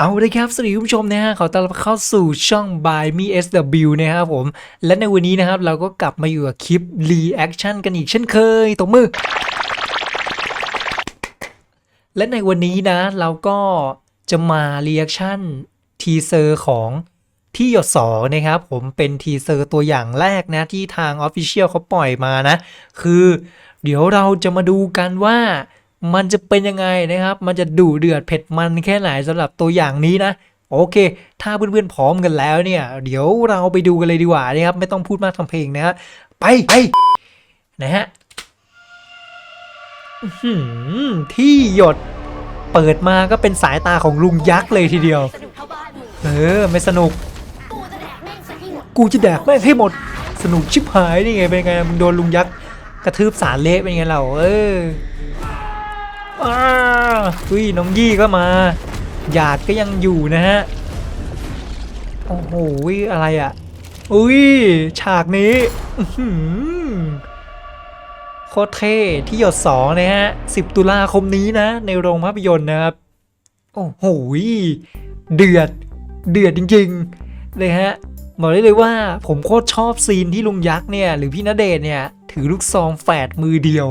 เอาเลยครับ สวัสดีคุณผู้ชมนะฮะ ขอต้อนรับเข้าสู่ช่อง by me sw นะครับผม และในวันนี้นะครับ เราก็กลับมาอยู่กับคลิป reaction กันอีกเช่นเคยตบมือ และในวันนี้นะ เราก็จะมา reaction ทีเซอร์ของที่หยดสอนะครับผมเป็นทีเซอร์ตัวอย่างแรกนะที่ทาง Official เขาปล่อยมานะ คือ เดี๋ยวเราจะมาดูกันว่า มันจะเป็นยังไงนะครับ มันจะดุเดือดเผ็ดมันแค่ไหนสำหรับตัวอย่างนี้นะ โอเค ถ้าเพื่อนๆพร้อมกันแล้วเนี่ย เดี๋ยวเราไปดูกันเลยดีกว่านะครับ ไม่ต้องพูดมากทำเพลงนะฮะไปไปนะฮะที่หยดเปิดมาก็เป็นสายตาของลุงยักษ์เลยทีเดียว เออ ไม่สนุก กูจะแดกแม่งสักทีหมดกูจะแดกแม่งให้หมด สนุกชิบหายนี่ไงเป็นไงมึงโดนลุงยักษ์กระทืบสารเละเป็นไงเรา เออ อ้าอุ้ยน้องยี่ก็มา หยาดก็ยังอยู่นะฮะ โอ้โหอะไรอะ อุ้ยฉากนี้โคตรเท่ที่หยดสองนะฮะ 10 ตุลาคมนี้นะ ในโรงภาพยนตร์นะครับ โอ้โหเดือด เดือดจริงๆเลยฮะบอกได้เลยว่าผมโคตรชอบซีนที่ลุงยักษ์เนี่ย หรือพี่ณเดชน์เนี่ย ถือลูกซองแฝดมือเดียว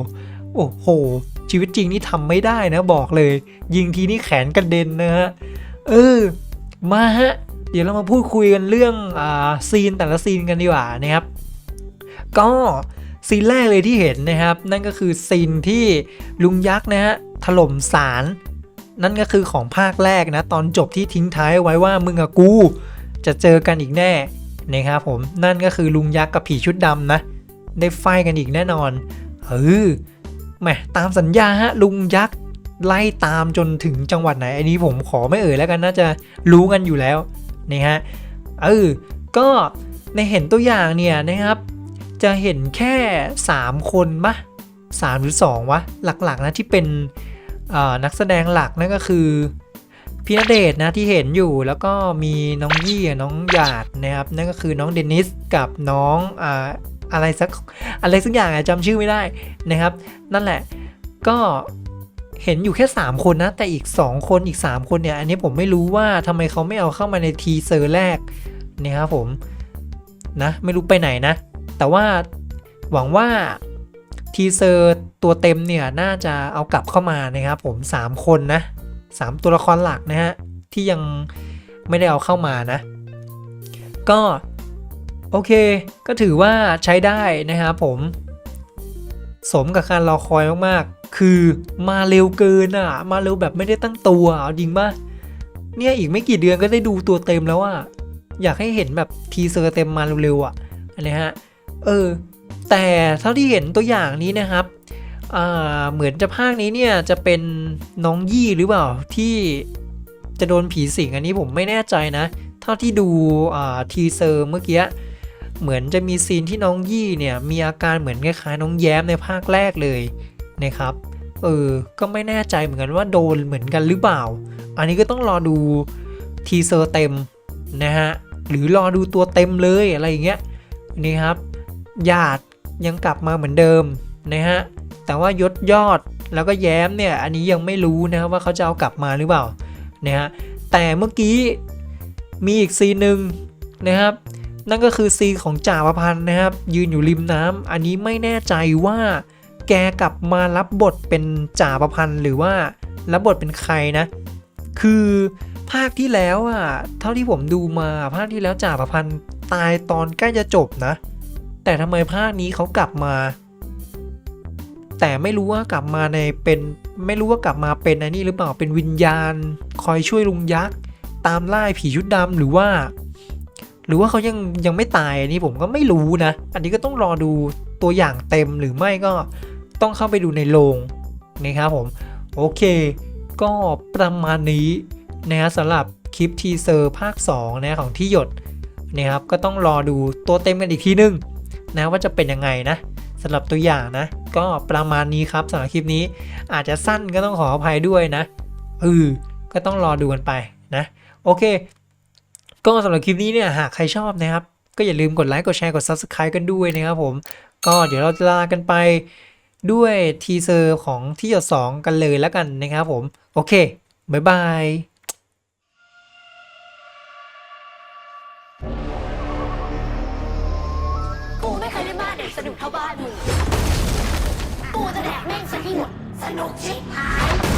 โอ้โห ชีวิตจริงนี่ทำไม่ได้นะบอกเลย ยิงทีนี่แขนกระเด็นนะฮะเออมาฮะเดี๋ยวเรามาพูดคุยกันเรื่องอ่าซีนแต่ละซีนกันดีกว่านะครับ ก็ซีนแรกเลยที่เห็นนะครับ นั่นก็คือซีนที่ลุงยักษ์นะฮะถล่มศาลนั่นก็คือของภาคแรกนะ ตอนจบที่ทิ้งท้ายไว้ว่ามึงกับกู จะเจอกันอีกแน่นะครับผมนั่นก็คือลุงยักษ์กับผีชุดดำนะ ได้ไฟกันอีกแน่นอนเออ แหมตามสัญญาฮะลุงยักษ์ไล่ตามจนถึงจังหวัดไหน อันนี้ผมขอไม่เอ่ยแล้วกันน่าจะรู้กันอยู่แล้วนี่ฮะเออก็ในเห็นตัวอย่างเนี่ยนะครับ จะเห็นแค่ 3 คนปะสามหรือ 2 วะ หลักๆนะที่เป็นนักแสดงหลักนั่นก็คือพี่ณเดชนะที่เห็นอยู่แล้วก็มีน้องยี่น้องหยาดนะครับ นั่นก็คือน้องเดนิสกับน้องอ อะไรสักอะไรสักอย่างอะจำชื่อไม่ได้นะครับ นั่นแหละก็เห็นอยู่แค่ 3 คนนะ แต่อีก 2 คนอีก 3 คนเนี่ย อันนี้ผมไม่รู้ว่าทำไมเขาไม่เอาเข้ามาในทีเซอร์แรกนะครับผมนะไม่รู้ไปไหนนะ แต่ว่าหวังว่าทีเซอร์ตัวเต็มเนี่ย น่าจะเอากลับเข้ามานะครับผม 3 คนนะสามตัวละครหลักนะฮะ ที่ยังไม่ได้เอาเข้ามานะ ก็ โอเค ก็ถือว่าใช้ได้นะครับผม สมกับการรอคอยมากๆ คือมาเร็วเกินอะ มาเร็วแบบไม่ได้ตั้งตัวเอาจริงป่ะเนี่ยอีกไม่กี่เดือนก็ได้ดูตัวเต็มแล้วอะ อยากให้เห็นแบบทีเซอร์เต็มมาเร็วๆอะนนี้ฮะ เออ แต่เท่าที่เห็นตัวอย่างนี้นะครับอ่าเหมือนจะภาคนี้เนี่ยจะเป็นน้องยี่หรือเปล่าที่จะโดนผีสิงอันนี้ผมไม่แน่ใจนะ เท่าที่ดูอ่าทีเซอร์เมื่อกี้ เหมือนจะมีซีนที่น้องยี่เนี่ยมีอาการเหมือนคล้ายๆน้องแย้มในภาคแรกเลยนะครับเออก็ไม่แน่ใจเหมือนกันว่าโดนเหมือนกันหรือเปล่า อันนี้ก็ต้องรอดูทีเซอร์เต็มนะฮะหรือรอดูตัวเต็มเลยอะไรอย่างเงี้ยนี่ครับญาติยังกลับมาเหมือนเดิมนะฮะแต่ว่ายศยอดแล้วก็แย้มเนี่ยอันนี้ยังไม่รู้นะครับว่าเขาจะเอากลับมาหรือเปล่านะฮะแต่เมื่อกี้มีอีกซีนหนึ่งนะครับ นั่นก็คือซีของจ่าประพันธ์นะครับ ยืนอยู่ริมน้ำอันนี้ไม่แน่ใจว่าแกกลับมารับบทเป็นจ่าประพันธ์หรือว่ารับบทเป็นใครนะ คือภาคที่แล้วอะเท่าที่ผมดูมาภาคที่แล้วจ่าประพันธ์ตายตอนใกล้จะจบนะ แต่ทำไมภาคนี้เขากลับมา แต่ไม่รู้ว่ากลับมาในเป็นไม่รู้ว่ากลับมาเป็นอันนี้หรือเปล่าเป็นวิญญาณ คอยช่วยลุงยักษ์ตามล่าผีชุดดำหรือว่า หรือว่าเขายังยังไม่ตายอันนี้ผมก็ไม่รู้นะ อันนี้ก็ต้องรอดูตัวอย่างเต็มหรือไม่ก็ต้องเข้าไปดูในโรงนะครับผม โอเค ก็ประมาณนี้นะฮะสำหรับคลิปทีเซอร์ภาค2นะของที่หยดนะครับก็ต้องรอดูตัวเต็มกันอีกทีนึงนะว่าจะเป็นยังไงนะสำหรับตัวอย่างนะ ก็ประมาณนี้ครับสำหรับคลิปนี้ อาจจะสั้นก็ต้องขออภัยด้วยนะเออก็ต้องรอดูกันไปนะ โอเค ก็สำหรับคลิปนี้เนี่ยหากใครชอบนะครับ ก็อย่าลืมกดไลค์กดแชร์กด Subscribe กันด้วยนะครับผม ก็เดี๋ยวเราจะลากันไปด้วยทีเซอร์ของที่หยด2กันเลยแล้วกันนะครับผม โอเค บ๊ายบายกูไม่เคยได้บ้าเด็กสนุกเท่าบ้านมึงกูจะแดกแม่งซะที่หมดสนุกชิบหาย